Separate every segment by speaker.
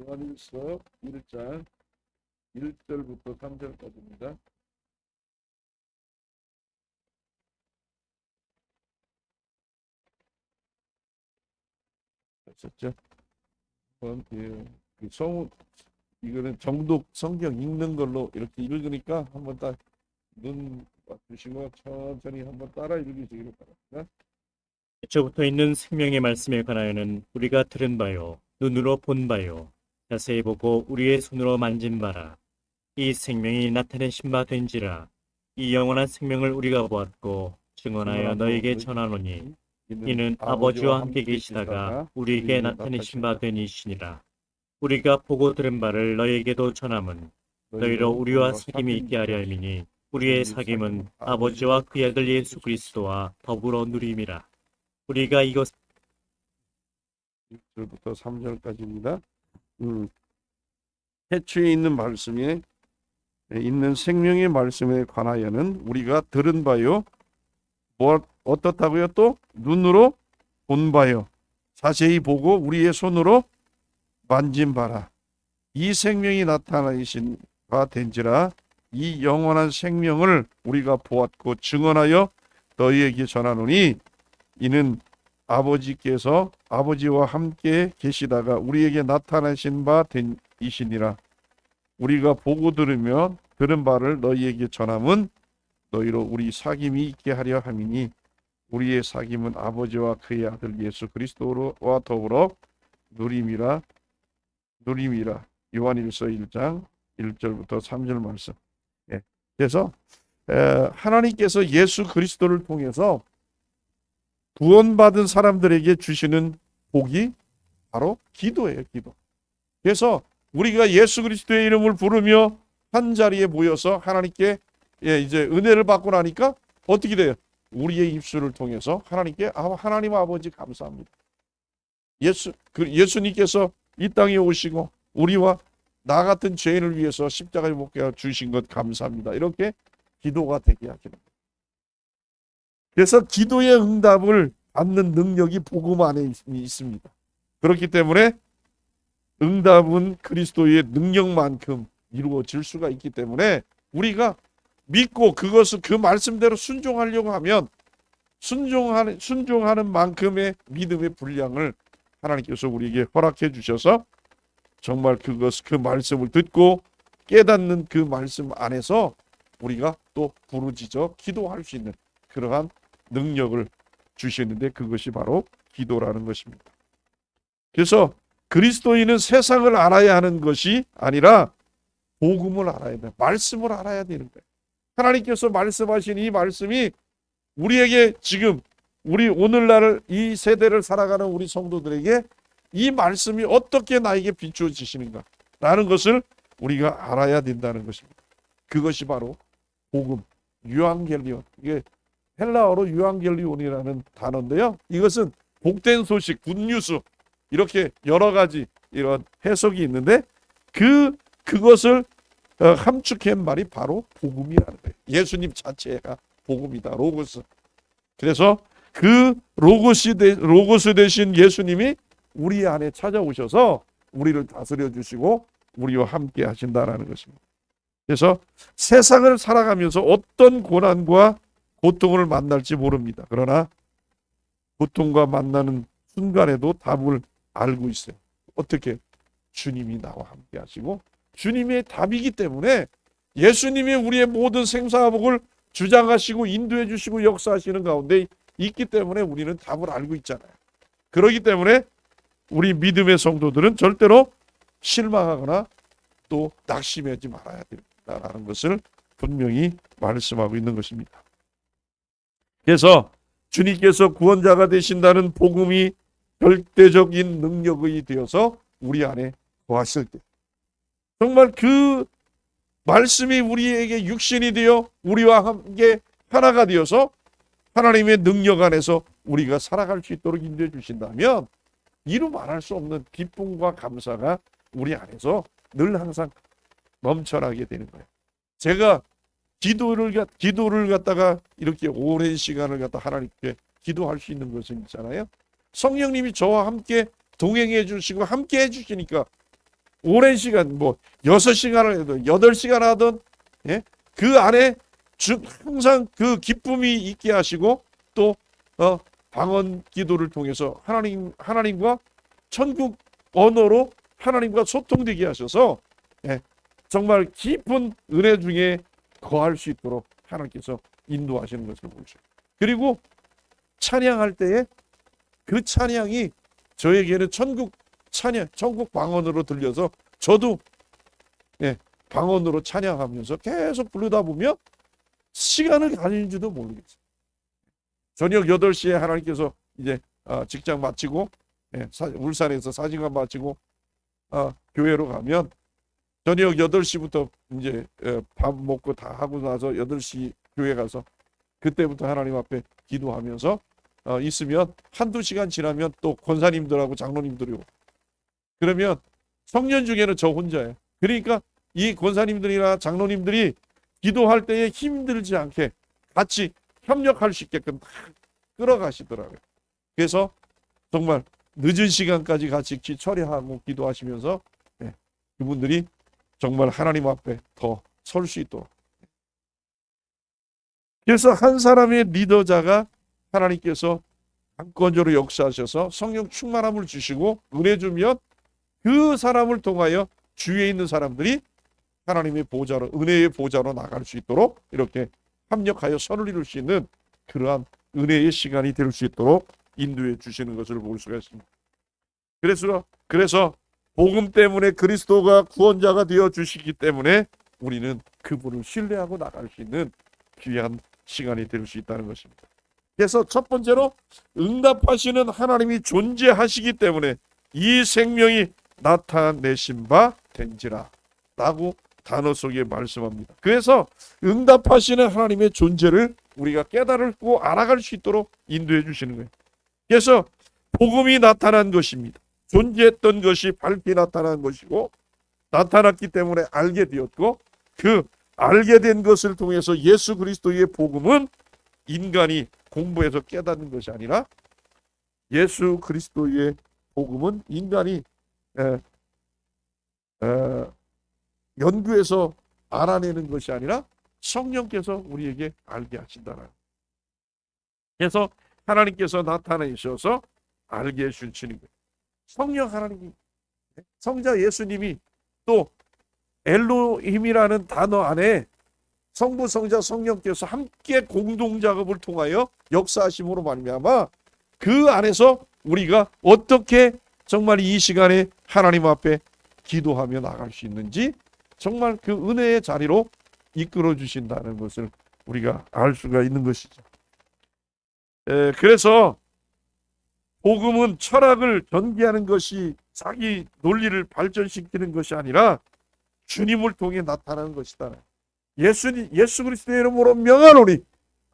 Speaker 1: 요한일서 1장 1절부터 3절까지입니다. 됐었죠? 한번 예, 그 성, 이거는 정독 성경 읽는 걸로 이렇게 읽으니까 한번 딱눈 주시고 천천히 한번 따라 읽으시기를 바랍니다.
Speaker 2: 애초부터 있는 생명의 말씀에 관하여는 우리가 들은 바요, 눈으로 본 바요, 자세히 보고 우리의 손으로 만진 바라. 이 생명이 나타내신 바 된지라. 이 영원한 생명을 우리가 보았고 증언하여 너에게 전하노니 이는 아버지와 함께 계시다가 우리에게 나타내신 바된 이시니라. 우리가 보고 들은 바를 너에게도 전함은 너희로 우리와 사귐이 있게 하려 함이니 우리의 사귐은 아버지와 그의 아들 예수 그리스도와 더불어 누림이라. 우리가 이것
Speaker 1: 1절부터 3절까지입니다. 음, 해초에 있는 말씀에 있는 생명의 말씀에 관하여는 우리가 들은 바요, 뭐 어떻다고요? 또 눈으로 본 바요, 자세히 보고 우리의 손으로 만진 바라. 이 생명이 나타나신 바 된지라 이 영원한 생명을 우리가 보았고 증언하여 너희에게 전하노니 이는 아버지께서 아버지와 함께 계시다가 우리에게 나타나신 바 된 이시니라. 우리가 보고 들으며 들은 바를 너희에게 전함은 너희로 우리 사귐이 있게 하려 함이니 우리의 사귐은 아버지와 그의 아들 예수 그리스도와 더불어 누림이라 누림이라 요한일서 1장 1절부터 3절 말씀. 예. 그래서 에, 하나님께서 예수 그리스도를 통해서 구원받은 사람들에게 주시는 복이 바로 기도예요, 기도. 그래서 우리가 예수 그리스도의 이름을 부르며 한 자리에 모여서 하나님께 예, 이제 은혜를 받고 나니까 어떻게 돼요? 우리의 입술을 통해서 하나님께 아, 하나님 아버지 감사합니다. 예수 그 예수님께서 이 땅에 오시고 우리와 나 같은 죄인을 위해서 십자가에 못 가 주신 것 감사합니다. 이렇게 기도가 되게 거예요. 그래서 기도의 응답을 받는 능력이 복음 안에 있- 있습니다. 그렇기 때문에 응답은 그리스도의 능력만큼 이루어질 수가 있기 때문에 우리가 믿고 그것을 그 말씀대로 순종하려고 하면 순종하는 순종하는 만큼의 믿음의 분량을 하나님께서 우리에게 허락해 주셔서 정말 그것 그 말씀을 듣고 깨닫는 그 말씀 안에서 우리가 또 부르짖어 기도할 수 있는 그러한 능력을 주시는데 그것이 바로 기도라는 것입니다. 그래서 그리스도인은 세상을 알아야 하는 것이 아니라 복음을 알아야 돼. 말씀을 알아야 되는 거예요. 하나님께서 말씀하신 이 말씀이 우리에게 지금 우리 오늘날 이 세대를 살아가는 우리 성도들에게 이 말씀이 어떻게 나에게 비추어지시는가 라는 것을 우리가 알아야 된다는 것입니다. 그것이 바로 복음, 유앙겔리온. 이게 헬라어로 유앙겔리온이라는 단어인데요. 이것은 복된 소식, 굿뉴스 이렇게 여러 가지 이런 해석이 있는데 그 그것을 어, 함축한 말이 바로 복음이라는 거예요. 예수님 자체가 복음이다. 로고스. 그래서 그 로고스 대, 로고스 대신 예수님이 우리 안에 찾아오셔서 우리를 다스려 주시고 우리와 함께 하신다라는 것입니다. 그래서 세상을 살아가면서 어떤 고난과 고통을 만날지 모릅니다. 그러나 고통과 만나는 순간에도 답을 알고 있어요. 어떻게 주님이 나와 함께 하시고 주님의 답이기 때문에 예수님이 우리의 모든 생사복을 주장하시고 인도해 주시고 역사하시는 가운데 있기 때문에 우리는 답을 알고 있잖아요. 그렇기 때문에 우리 믿음의 성도들은 절대로 실망하거나 또 낙심하지 말아야 된다라는 것을 분명히 말씀하고 있는 것입니다. 그래서 주님께서 구원자가 되신다는 복음이 절대적인 능력이 되어서 우리 안에 거하실 때 정말 그 말씀이 우리에게 육신이 되어 우리와 함께 하나가 되어서 하나님의 능력 안에서 우리가 살아갈 수 있도록 인도해 주신다면 이루 말할 수 없는 기쁨과 감사가 우리 안에서 늘 항상 넘쳐나게 되는 거예요. 제가 기도를 갖- 기도를 갖다가 이렇게 오랜 시간을 갖다 하나님께 기도할 수 있는 것은 있잖아요. 성령님이 저와 함께 동행해 주시고 함께 해 주시니까 오랜 시간 뭐 여섯 시간을 해도 여덟 시간 하던 예? 그 안에 주, 항상 그 기쁨이 있게 하시고 또 어, 방언 기도를 통해서 하나님 하나님과 천국 언어로 하나님과 소통되게 하셔서 예, 정말 깊은 은혜 중에 거할 수 있도록 하나님께서 인도하시는 것을 보죠. 그리고 찬양할 때에 그 찬양이 저에게는 천국 찬양, 천국 방언으로 들려서 저도 예, 방언으로 찬양하면서 계속 부르다 보면 시간을 가는지도 모르겠어요. 저녁 8시에 하나님께서 이제 어, 직장 마치고 예, 사- 울산에서 사진관 마치고 어, 교회로 가면 저녁 8시부터 이제 예, 밥 먹고 다 하고 나서 8시 교회 가서 그때부터 하나님 앞에 기도하면서 어, 있으면 한두 시간 지나면 또 권사님들하고 장로님들이 오고 그러면 성년 중에는 저 혼자예요. 그러니까 이 권사님들이나 장로님들이 기도할 때에 힘들지 않게 같이 협력할 수 있게끔 다 끌어가시더라고요. 그래서 정말 늦은 시간까지 같이 기, 처리하고 기도하시면서 예, 그분들이 정말 하나님 앞에 더 설 수 있도록. 그래서 한 사람의 리더자가 하나님께서 강권적으로 역사하셔서 성령 충만함을 주시고 은혜 주면 그 사람을 통하여 주위에 있는 사람들이 하나님의 보좌로 은혜의 보좌로 나갈 수 있도록 이렇게 합력하여 선을 이룰 수 있는 그러한 은혜의 시간이 될 수 있도록 인도해 주시는 것을 볼 수가 있습니다. 그래서 그래서 복음 때문에 그리스도가 구원자가 되어 주시기 때문에 우리는 그분을 신뢰하고 나갈 수 있는 귀한 시간이 될 수 있다는 것입니다. 그래서 첫 번째로 응답하시는 하나님이 존재하시기 때문에 이 생명이 나타내신 바 된지라 라고 단어 속에 말씀합니다. 그래서 응답하시는 하나님의 존재를 우리가 깨달고 알아갈 수 있도록 인도해 주시는 거예요. 그래서 복음이 나타난 것입니다. 존재했던 것이 밝게 나타난 것이고 나타났기 때문에 알게 되었고 그 알게 된 것을 통해서 예수 그리스도의 복음은 인간이 공부해서 깨닫는 것이 아니라 예수 그리스도의 복음은 인간이 에, 에, 연구해서 알아내는 것이 아니라 성령께서 우리에게 알게 하신다는. 그래서 하나님께서 나타내셔서 알게 해주시는 거예요. 성령 하나님이 성자 예수님이 또 엘로힘이라는 단어 안에 성부 성자 성령께서 함께 공동 작업을 통하여 역사하심으로 말미암아 그 안에서 우리가 어떻게 정말 이 시간에 하나님 앞에 기도하며 나갈 수 있는지 정말 그 은혜의 자리로 이끌어 주신다는 것을 우리가 알 수가 있는 것이죠. 에, 그래서 복음은 철학을 전개하는 것이 자기 논리를 발전시키는 것이 아니라 주님을 통해 나타나는 것이다. 예수 예수 그리스도의 이름으로 명하노니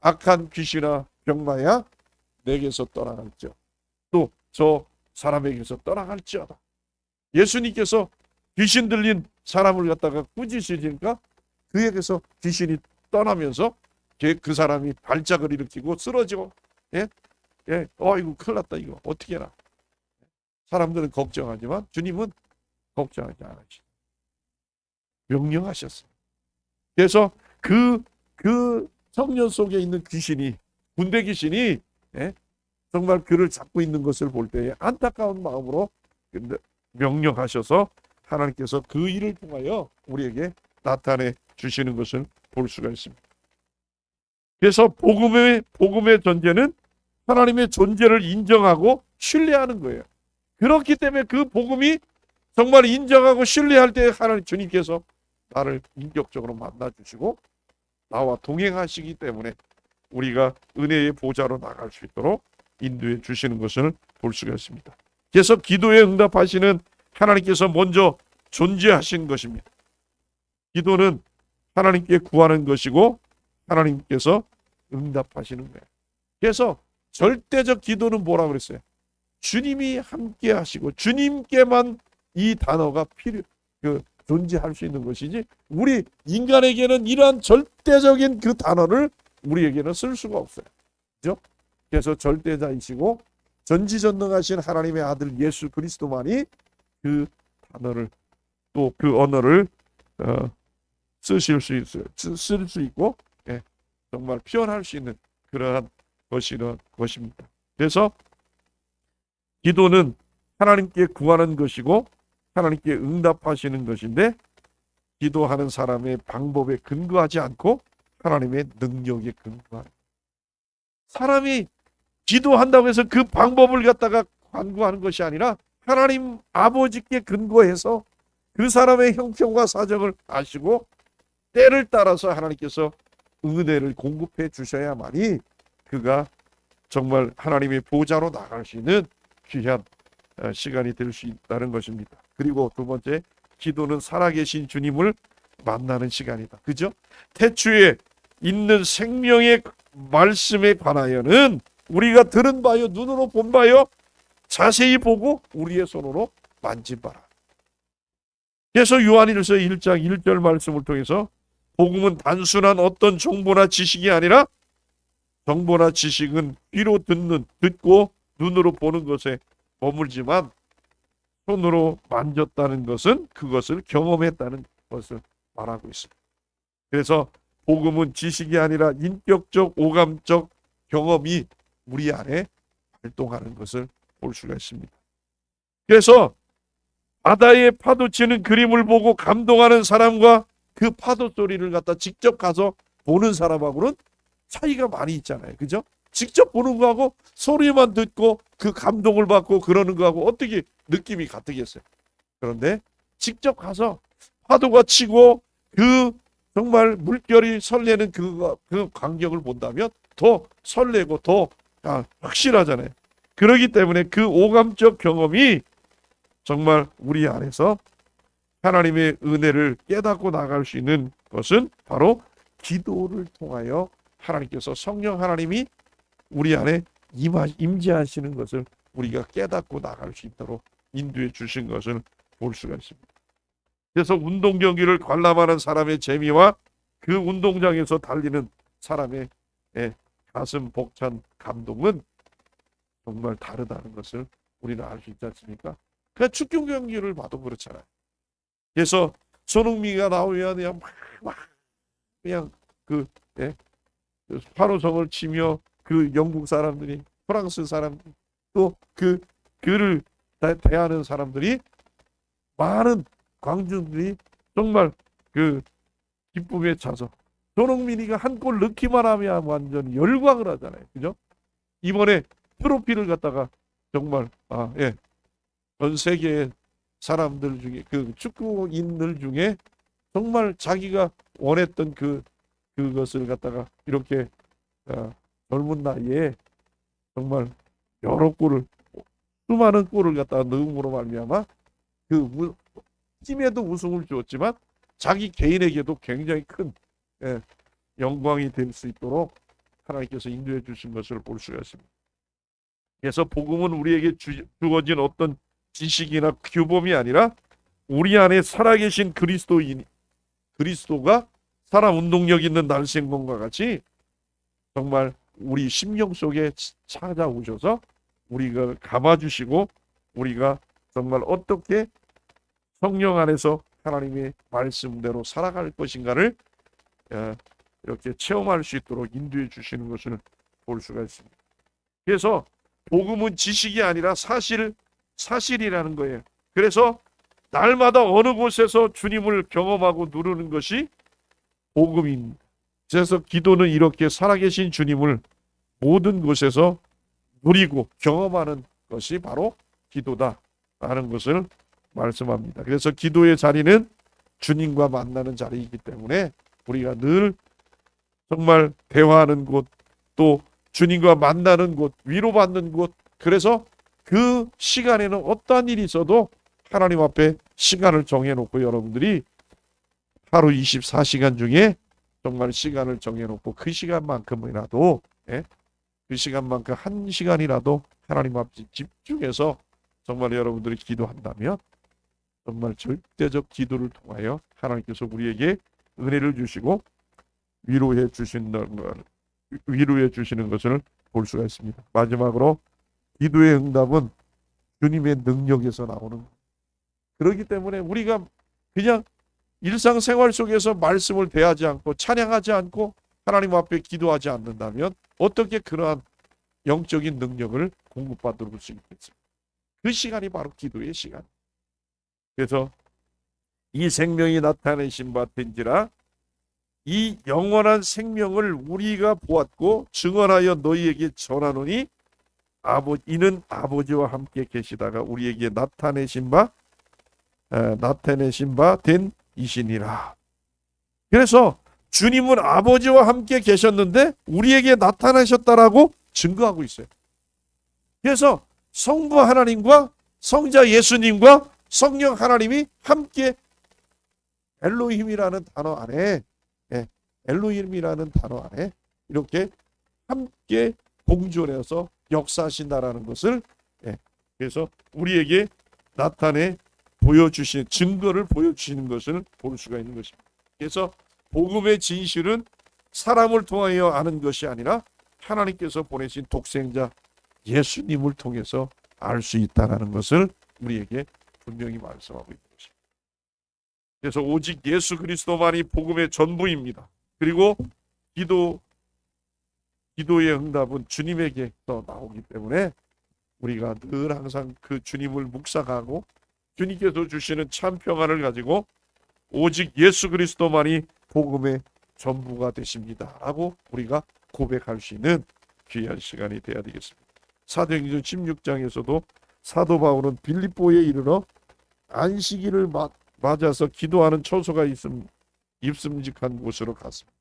Speaker 1: 악한 귀신아 병마야 내게서 떠나갈지어 또저 사람에게서 떠나갈지어다. 예수님께서 귀신 들린 사람을 갖다가 꾸짖으니까 그에게서 귀신이 떠나면서 그- 그 사람이 발작을 일으키고 쓰러지고 예? 예, 어이구 큰일 났다 이거 어떻게 해라. 사람들은 걱정하지만 주님은 걱정하지 않으시. 명령하셨어요. 그래서 그, 그 청년 속에 있는 귀신이, 군대 귀신이, 예? 정말 그를 잡고 있는 것을 볼 때에 안타까운 마음으로 명령하셔서 하나님께서 그 일을 통하여 우리에게 나타내 주시는 것을 볼 수가 있습니다. 그래서 복음의, 복음의 존재는 하나님의 존재를 인정하고 신뢰하는 거예요. 그렇기 때문에 그 복음이 정말 인정하고 신뢰할 때 하나님 주님께서 나를 인격적으로 만나 주시고 나와 동행하시기 때문에 우리가 은혜의 보좌로 나갈 수 있도록 인도해 주시는 것을 볼 수가 있습니다. 그래서 기도에 응답하시는 하나님께서 먼저 존재하신 것입니다. 기도는 하나님께 구하는 것이고 하나님께서 응답하시는 거예요. 그래서 절대적 기도는 뭐라 그랬어요? 주님이 함께 하시고 주님께만 이 단어가 필요 그 존재할 수 있는 것이지 우리 인간에게는 이러한 절대적인 그 단어를 우리에게는 쓸 수가 없어요. 그죠? 그래서 절대자이시고 전지전능하신 하나님의 아들 예수 그리스도만이 그 단어를 또 그 언어를 어, 쓰실 수 있어요. 쓸수 있고 예, 정말 표현할 수 있는 그러한 것이는 것입니다. 그래서 기도는 하나님께 구하는 것이고 하나님께 응답하시는 것인데 기도하는 사람의 방법에 근거하지 않고 하나님의 능력에 근거하는 사람이 기도한다고 해서 그 방법을 갖다가 관구하는 것이 아니라 하나님 아버지께 근거해서 그 사람의 형편과 사정을 아시고 때를 따라서 하나님께서 은혜를 공급해 주셔야만이 그가 정말 하나님의 보좌로 나갈 수 있는 귀한 어, 시간이 될 수 있다는 것입니다. 그리고 두 번째, 기도는 살아계신 주님을 만나는 시간이다. 그죠? 태초에 있는 생명의 말씀에 관하여는 우리가 들은 바요, 눈으로 본 바요, 자세히 보고 우리의 손으로 만진 바라. 그래서 요한일서 1장 1절 말씀을 통해서 복음은 단순한 어떤 정보나 지식이 아니라 정보나 지식은 귀로 듣는 듣고 눈으로 보는 것에 머물지만 손으로 만졌다는 것은 그것을 경험했다는 것을 말하고 있습니다. 그래서 복음은 지식이 아니라 인격적 오감적 경험이 우리 안에 활동하는 것을 볼 수가 있습니다. 그래서 바다에 파도 치는 그림을 보고 감동하는 사람과 그 파도 소리를 갖다 직접 가서 보는 사람하고는 차이가 많이 있잖아요. 그죠? 직접 보는 거하고 소리만 듣고 그 감동을 받고 그러는 거하고 어떻게 느낌이 같겠어요. 그런데 직접 가서 파도가 치고 그 정말 물결이 설레는 그, 그 광경을 본다면 더 설레고 더 아, 확실하잖아요. 그러기 때문에 그 오감적 경험이 정말 우리 안에서 하나님의 은혜를 깨닫고 나갈 수 있는 것은 바로 기도를 통하여 하나님께서 성령 하나님이 우리 안에 임하, 임재하시는 것을 우리가 깨닫고 나갈 수 있도록 인도해 주신 것을 볼 수가 있습니다. 그래서 운동 경기를 관람하는 사람의 재미와 그 운동장에서 달리는 사람의 예, 가슴 벅찬 감동은 정말 다르다는 것을 우리는 알 수 있지 않습니까? 그냥 축구 경기를 봐도 그렇잖아요. 그래서 손흥민이가 나오면 그냥 막, 막 그냥 그 예, 그 파노성을 치며 그 영국 사람들이 프랑스 사람 또그 그를 대- 대하는 사람들이 많은 광주들이 정말 그 기쁨에 차서 손흥민이가 한 골 넣기만 하면 완전 열광을 하잖아요. 그죠? 이번에 트로피를 갖다가 정말 아 예. 전 세계의 사람들 중에 그 축구인들 중에 정말 자기가 원했던 그 그것을 갖다가 이렇게 아, 젊은 나이에 정말 여러 골을 수많은 골을 갖다가 넣음으로 말미암아 그 우- 팀에도 우승을 주었지만 자기 개인에게도 굉장히 큰 예, 영광이 될 수 있도록 하나님께서 인도해 주신 것을 볼 수가 있습니다. 그래서 복음은 우리에게 주, 주어진 어떤 지식이나 규범이 아니라 우리 안에 살아계신 그리스도인 그리스도가 사람 운동력 있는 날생검과 같이 정말 우리 심령 속에 찾아오셔서 우리가 감아주시고 우리가 정말 어떻게 성령 안에서 하나님의 말씀대로 살아갈 것인가를 어, 이렇게 체험할 수 있도록 인도해 주시는 것을 볼 수가 있습니다. 그래서 복음은 지식이 아니라 사실 사실이라는 거예요. 그래서 날마다 어느 곳에서 주님을 경험하고 누르는 것이 복음입니다. 그래서 기도는 이렇게 살아계신 주님을 모든 곳에서 누리고 경험하는 것이 바로 기도다 라는 것을 말씀합니다. 그래서 기도의 자리는 주님과 만나는 자리이기 때문에 우리가 늘 정말 대화하는 곳, 또 주님과 만나는 곳, 위로받는 곳, 그래서 그 시간에는 어떠한 일이 있어도 하나님 앞에 시간을 정해놓고 여러분들이 하루 24시간 중에 정말 시간을 정해놓고 그 시간만큼이라도 예? 그 시간만큼 한 시간이라도 하나님 앞에 집중해서 정말 여러분들이 기도한다면 정말 절대적 기도를 통하여 하나님께서 우리에게 은혜를 주시고 위로해 주신다는 걸 위로해 주시는 것을 볼 수가 있습니다. 마지막으로 기도의 응답은 주님의 능력에서 나오는. 그렇기 때문에 우리가 그냥 일상생활 속에서 말씀을 대하지 않고 찬양하지 않고 하나님 앞에 기도하지 않는다면 어떻게 그러한 영적인 능력을 공급받을 수 있겠어요? 그 시간이 바로 기도의 시간. 그래서 이 생명이 나타내신 바 된지라 이 영원한 생명을 우리가 보았고 증언하여 너희에게 전하노니 아버 이는 아버지와 함께 계시다가 우리에게 나타내신 바 에, 나타내신 바 된 이신이라. 그래서 주님은 아버지와 함께 계셨는데 우리에게 나타나셨다라고 증거하고 있어요. 그래서 성부 하나님과 성자 예수님과 성령 하나님이 함께 엘로힘이라는 단어 안에 예, 엘로힘이라는 단어 안에 이렇게 함께 공존해서 역사하신다라는 것을 예, 그래서 우리에게 나타내 보여주신 증거를 보여주시는 것을 볼 수가 있는 것입니다. 그래서 복음의 진실은 사람을 통하여 아는 것이 아니라 하나님께서 보내신 독생자 예수님을 통해서 알 수 있다라는 것을 우리에게 분명히 말씀하고 있는 것입니다. 그래서 오직 예수 그리스도만이 복음의 전부입니다. 그리고 기도 기도의 응답은 주님에게서 나오기 때문에 우리가 늘 항상 그 주님을 묵상하고 주님께서 주시는 참 평안을 가지고 오직 예수 그리스도만이 복음의 전부가 되십니다 라고 우리가 고백할 수 있는 귀한 시간이 되어야 되겠습니다. 사도행전 16장에서도 사도 바울은 빌립보에 이르러 안식일을 마- 맞아서 기도하는 처소가 있음 입슴직한 곳으로 갔습니다.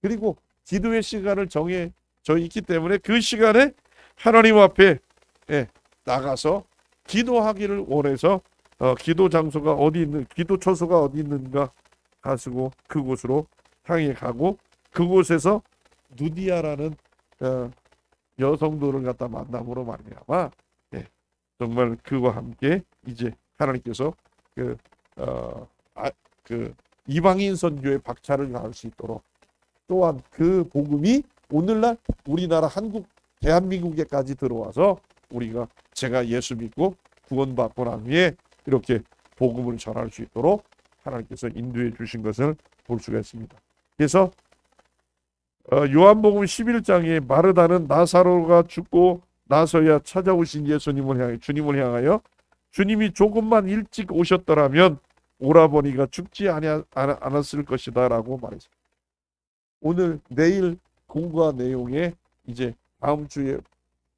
Speaker 1: 그리고 기도의 시간을 정해져 있기 때문에 그 시간에 하나님 앞에 예, 나가서 기도하기를 원해서 어, 기도 장소가 어디 있는 기도 처소가 어디 있는가 가시고 그곳으로 향해 가고 그곳에서 누디아라는 어, 여성들을 갖다 만남으로 말미암아 예, 정말 그와 함께 이제 하나님께서 그, 어, 아, 그 이방인 선교의 박차를 가할 수 있도록 또한 그 복음이 오늘날 우리나라 한국 대한민국에까지 들어와서 우리가 제가 예수 믿고 구원받고 난 후에 이렇게 복음을 전할 수 있도록 하나님께서 인도해 주신 것을 볼 수가 있습니다. 그래서 어, 요한복음 11장에 마르다는 나사로가 죽고 나서야 찾아오신 예수님을 향해 주님을 향하여 주님이 조금만 일찍 오셨더라면 오라버니가 죽지 않았을 것이다라고 말했습니다. 오늘 내일 공부한 내용에 이제 다음 주에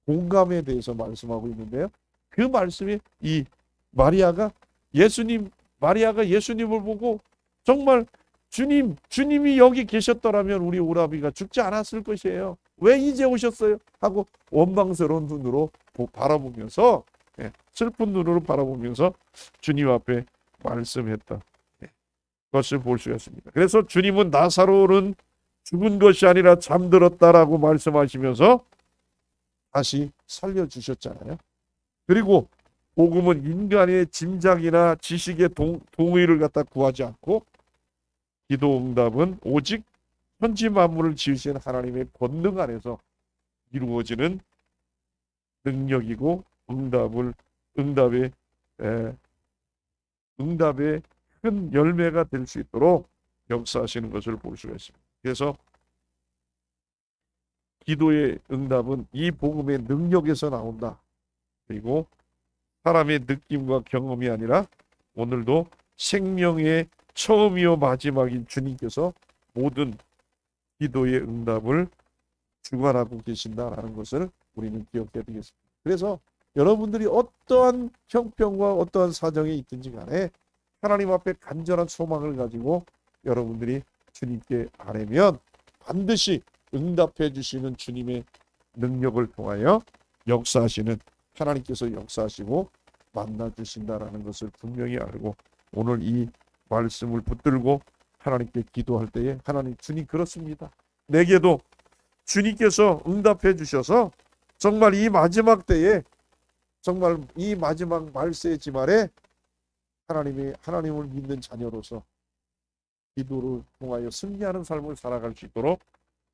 Speaker 1: 공감에 대해서 말씀하고 있는데요. 그 말씀이 이 마리아가 예수님 마리아가 예수님을 보고 정말 주님 주님이 여기 계셨더라면 우리 오라비가 죽지 않았을 것이에요. 왜 이제 오셨어요? 하고 원망스러운 눈으로 보- 바라보면서 예, 슬픈 눈으로 바라보면서 주님 앞에 말씀했다. 예, 것을 볼 수가 있습니다. 그래서 주님은 나사로는 죽은 것이 아니라 잠들었다라고 말씀하시면서 다시 살려주셨잖아요. 그리고 복음은 인간의 짐작이나 지식의 동, 동의를 갖다 구하지 않고 기도 응답은 오직 천지 만물을 지으신 하나님의 권능 안에서 이루어지는 능력이고 응답을 응답의 에, 응답의 큰 열매가 될 수 있도록 역사하시는 것을 볼 수가 있습니다. 그래서 기도의 응답은 이 복음의 능력에서 나온다. 그리고 사람의 느낌과 경험이 아니라 오늘도 생명의 처음이요 마지막인 주님께서 모든 기도의 응답을 주관하고 계신다라는 것을 우리는 기억해야 되겠습니다. 그래서 여러분들이 어떠한 형편과 어떠한 사정에 있든지 간에 하나님 앞에 간절한 소망을 가지고 여러분들이 주님께 아뢰면 반드시 응답해 주시는 주님의 능력을 통하여 역사하시는 하나님께서 역사하시고 만나 주신다라는 것을 분명히 알고 오늘 이 말씀을 붙들고 하나님께 기도할 때에 하나님 주님 그렇습니다. 내게도 주님께서 응답해 주셔서 정말 이 마지막 때에 정말 이 마지막 말세의 지말에 하나님이 하나님을 믿는 자녀로서 기도를 통하여 승리하는 삶을 살아갈 수 있도록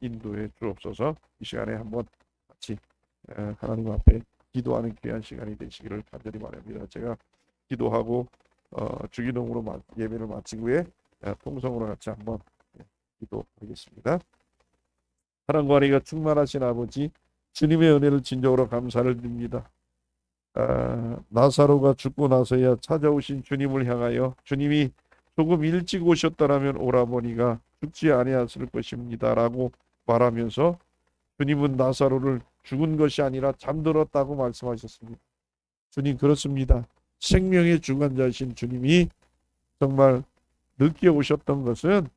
Speaker 1: 인도해 주옵소서. 이 시간에 한번 같이 에, 하나님 앞에 기도하는 귀한 시간이 되시기를 간절히 바랍니다. 제가 기도하고 어, 주기도문으로 마- 예배를 마친 후에 어, 통성으로 같이 한번 예, 기도하겠습니다. 사랑과 은혜가 충만하신 아버지 주님의 은혜를 진정으로 감사를 드립니다. 아, 나사로가 죽고 나서야 찾아오신 주님을 향하여 주님이 조금 일찍 오셨더라면 오라버니가 죽지 아니하였을 것입니다라고 말하면서 주님은 나사로를 죽은 것이 아니라 잠들었다고 말씀하셨습니다. 주님 그렇습니다. 생명의 주관자이신 주님이 정말 늦게 오셨던 것은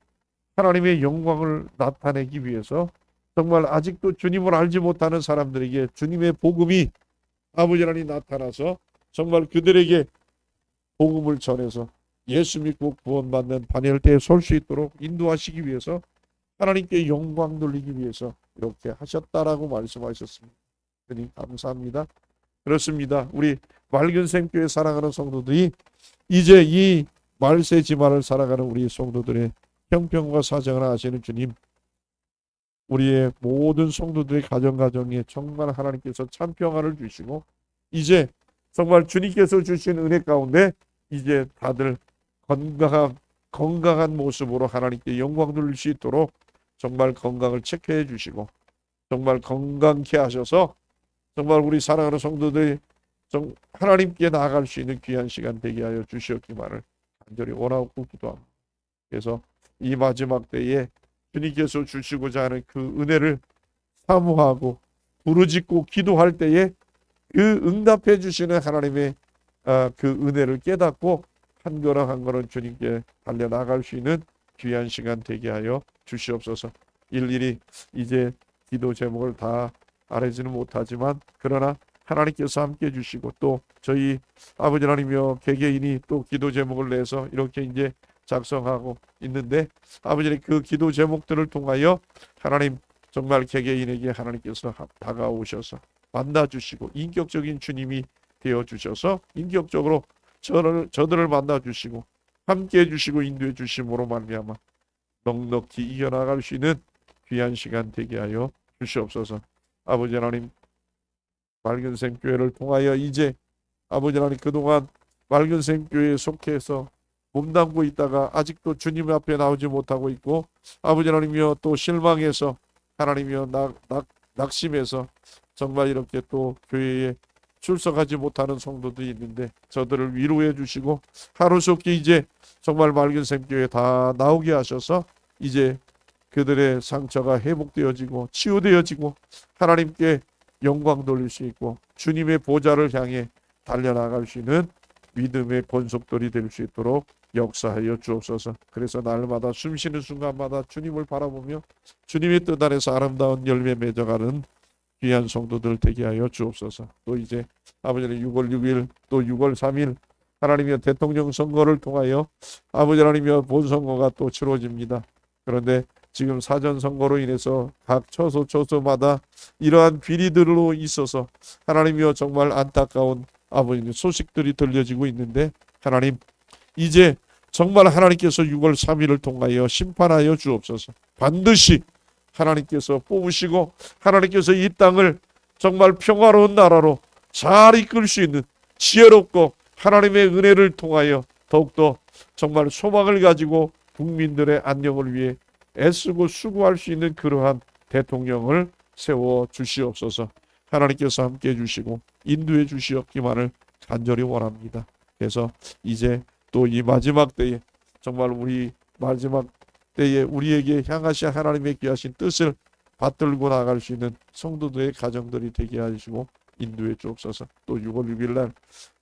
Speaker 1: 하나님의 영광을 나타내기 위해서 정말 아직도 주님을 알지 못하는 사람들에게 주님의 복음이 아버지 하나님 나타나서 정말 그들에게 복음을 전해서 예수 믿고 구원받는 반열대에 설 수 있도록 인도하시기 위해서 하나님께 영광 돌리기 위해서 이렇게 하셨다라고 말씀하셨습니다. 주님 감사합니다. 그렇습니다. 우리 맑은 생교회 사랑하는 성도들이 이제 이 말세 지만을 살아가는 우리 성도들의 형편과 사정을 아시는 주님 우리의 모든 성도들의 가정 가정에 정말 하나님께서 참 평안을 주시고 이제 정말 주님께서 주신 은혜 가운데 이제 다들 건강한 건강한 모습으로 하나님께 영광 돌릴 수 있도록 정말 건강을 체크해 주시고 정말 건강케 하셔서 정말 우리 사랑하는 성도들이 정- 하나님께 나아갈 수 있는 귀한 시간 되게 하여 주시옵기만을 간절히 원하고 기도합니다. 그래서 이 마지막 때에 주님께서 주시고자 하는 그 은혜를 사모하고 부르짖고 기도할 때에 그 응답해 주시는 하나님의 아, 그 은혜를 깨닫고 한 걸음 한 걸음 주님께 달려 나갈 수 있는 귀한 시간 되게 하여 주시옵소서. 일일이 이제 기도 제목을 다 알지는 못하지만 그러나 하나님께서 함께 해주시고 또 저희 아버지 하나님이여 개개인이 또 기도 제목을 내서 이렇게 이제 작성하고 있는데 아버지는 그 기도 제목들을 통하여 하나님 정말 개개인에게 하나님께서 하- 다가오셔서 만나 주시고 인격적인 주님이 되어 주셔서 인격적으로 저를 저들을 만나 주시고 함께 해 주시고 인도해 주심으로 말미암아 넉넉히 이겨나갈 수 있는 귀한 시간 되게 하여 주시옵소서. 아버지 하나님 맑은 샘 교회를 통하여 이제 아버지 하나님 그동안 맑은 샘 교회에 속해서 몸담고 있다가 아직도 주님 앞에 나오지 못하고 있고 아버지 하나님이여 또 실망해서 하나님이여 낙, 낙, 낙심해서 정말 이렇게 또 교회에 출석하지 못하는 성도들이 있는데 저들을 위로해 주시고 하루속히 이제 정말 맑은 샘교회 다 나오게 하셔서 이제 그들의 상처가 회복되어지고 치유되어지고 하나님께 영광 돌릴 수 있고 주님의 보좌를 향해 달려나갈 수 있는 믿음의 권속들이 될 수 있도록 역사하여 주옵소서. 그래서 날마다 숨쉬는 순간마다 주님을 바라보며 주님의 뜻 안에서 아름다운 열매 맺어가는 귀한 성도들 되게 하여 주옵소서. 또 이제 아버지는 6월 6일 또 6월 3일 하나님의 대통령 선거를 통하여 아버지 하나님의 본선거가 또 치러집니다. 그런데 지금 사전 선거로 인해서 각 처소 처소마다 이러한 비리들로 있어서 하나님이여 정말 안타까운 아버님 소식들이 들려지고 있는데 하나님 이제 정말 하나님께서 6월 3일을 통하여 심판하여 주옵소서. 반드시 하나님께서 뽑으시고 하나님께서 이 땅을 정말 평화로운 나라로 잘 이끌 수 있는 지혜롭고 하나님의 은혜를 통하여 더욱더 정말 소망을 가지고 국민들의 안녕을 위해 애쓰고 수고할 수 있는 그러한 대통령을 세워 주시옵소서. 하나님께서 함께 해 주시고 인도해 주시옵기만을 간절히 원합니다. 그래서 이제 또 이 마지막 때에 정말 우리 마지막 때에 우리에게 향하신 하나님의 귀하신 뜻을 받들고 나갈 수 있는 성도들의 가정들이 되게 하시고 인도해 주옵소서. 또 6월 6일 날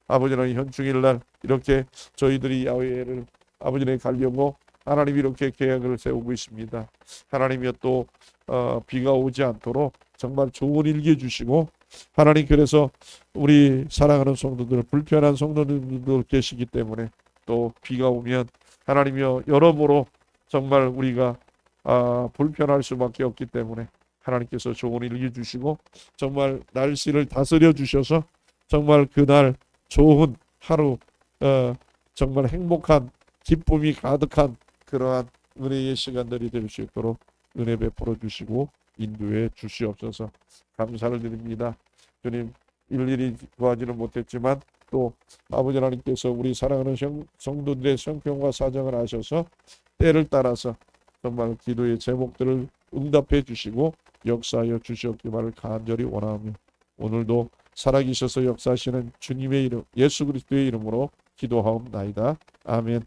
Speaker 1: 아버지는 현충일 날 이렇게 저희들이 야외를 아버지네 가려고 하나님이 이렇게 계획을 세우고 있습니다. 하나님이 또 어, 비가 오지 않도록 정말 좋은 일기 주시고 하나님 그래서 우리 사랑하는 성도들 불편한 성도들 계시기 때문에 또 비가 오면 하나님이여 여러모로 정말 우리가 아, 불편할 수밖에 없기 때문에 하나님께서 좋은 일기 주시고 정말 날씨를 다스려 주셔서 정말 그날 좋은 하루 어, 정말 행복한 기쁨이 가득한 그러한 은혜의 시간들이 될 수 있도록 은혜 베풀어 주시고 인도해 주시옵소서 감사를 드립니다. 주님 일일이 구하지는 못했지만 또 아버지 하나님께서 우리 사랑하는 성- 성도들의 성평과 사정을 아셔서 때를 따라서 정말 기도의 제목들을 응답해 주시고 역사하여 주시옵기만을 간절히 원하며 오늘도 살아계셔서 역사하시는 주님의 이름 예수 그리스도의 이름으로 기도하옵나이다. 아멘.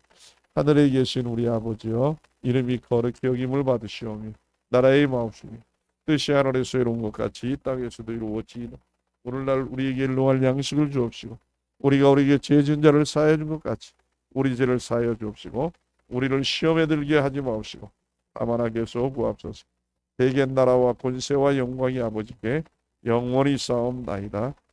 Speaker 1: 하늘에 계신 우리 아버지여 이름이 거룩히 여김을 받으시오며 나라의 마옵시며 뜻이 하늘에서 이룬 것 같이 이 땅에서도 이루어지이다. 오늘날 우리에게 일용할 양식을 주옵시고 우리가 우리에게 죄진 자를 사하여 준 것 같이 우리 죄를 사하여 주옵시고 우리를 시험에 들게 하지 마옵시고 다만 악에서 구합소서 대개 나라와 권세와 영광이 아버지께 영원히 싸움나이다.